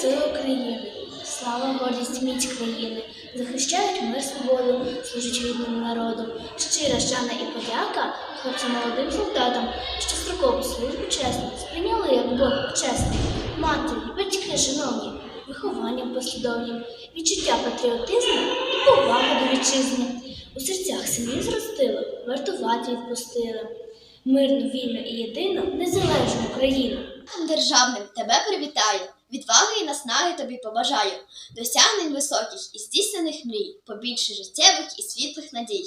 сили України, слава гордість міць країни, захищають мир свободу, служать рідному народу. Щира шана і подяка хлопцям молодим солдатам, що строкову службу чесно сприйняли як Бог чесний. Матері, батьки, шановні, вихованням послідовнім, відчуття патріотизму і повага до вітчизни. У серцях сім'ї зростили, вартувати відпустили. Мирну, вільну і єдину, незалежну Україну. Державним тебе привітаю, відваги і наснаги тобі побажаю, досягнень високих і здійснених мрій, побільше життєвих і світлих надій.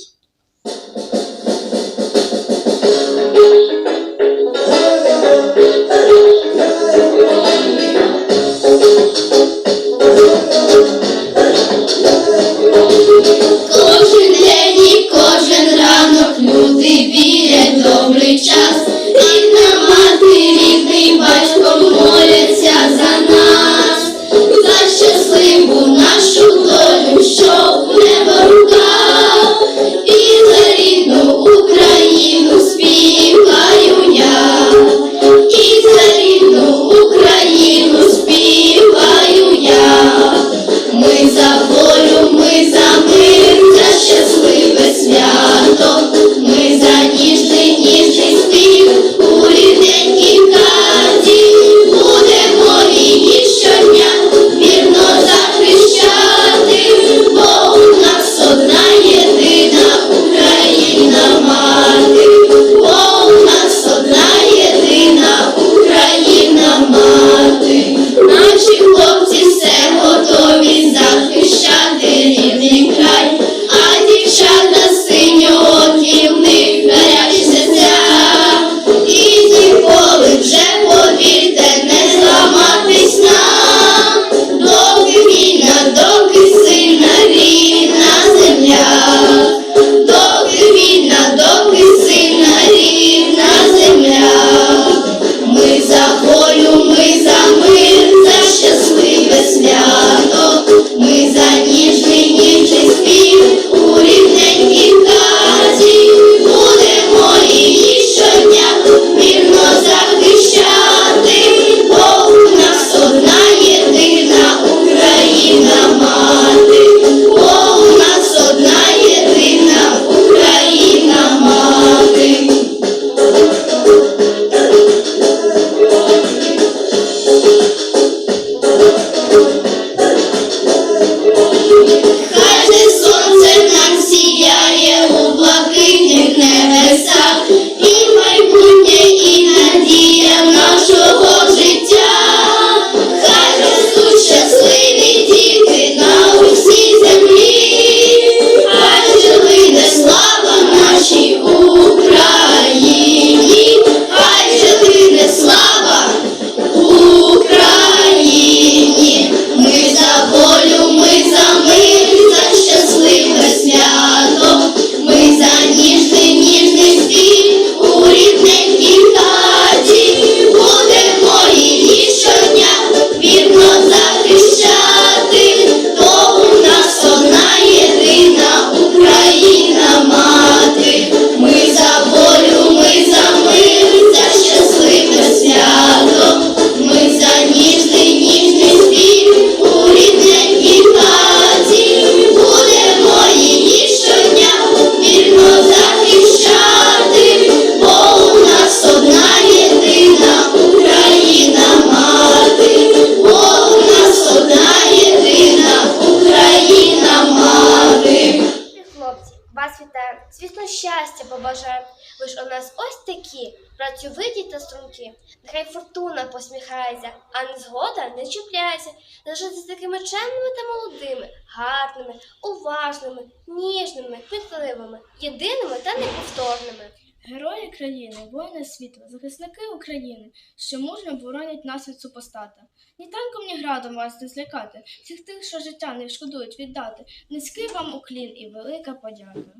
Ви ж у нас ось такі, працьовиті та струнки. Нехай фортуна посміхається, а незгода не чіпляється. Лежати з такими чемними та молодими, гарними, уважними, ніжними, кмітливими, єдиними та неповторними. Герої країни, воїни світла, захисники України, що мужньо боронять нас від супостата. Ні танком, ні градом вас не злякати, всіх тих, що життя не шкодують віддати. Низький вам уклін і велика подяка.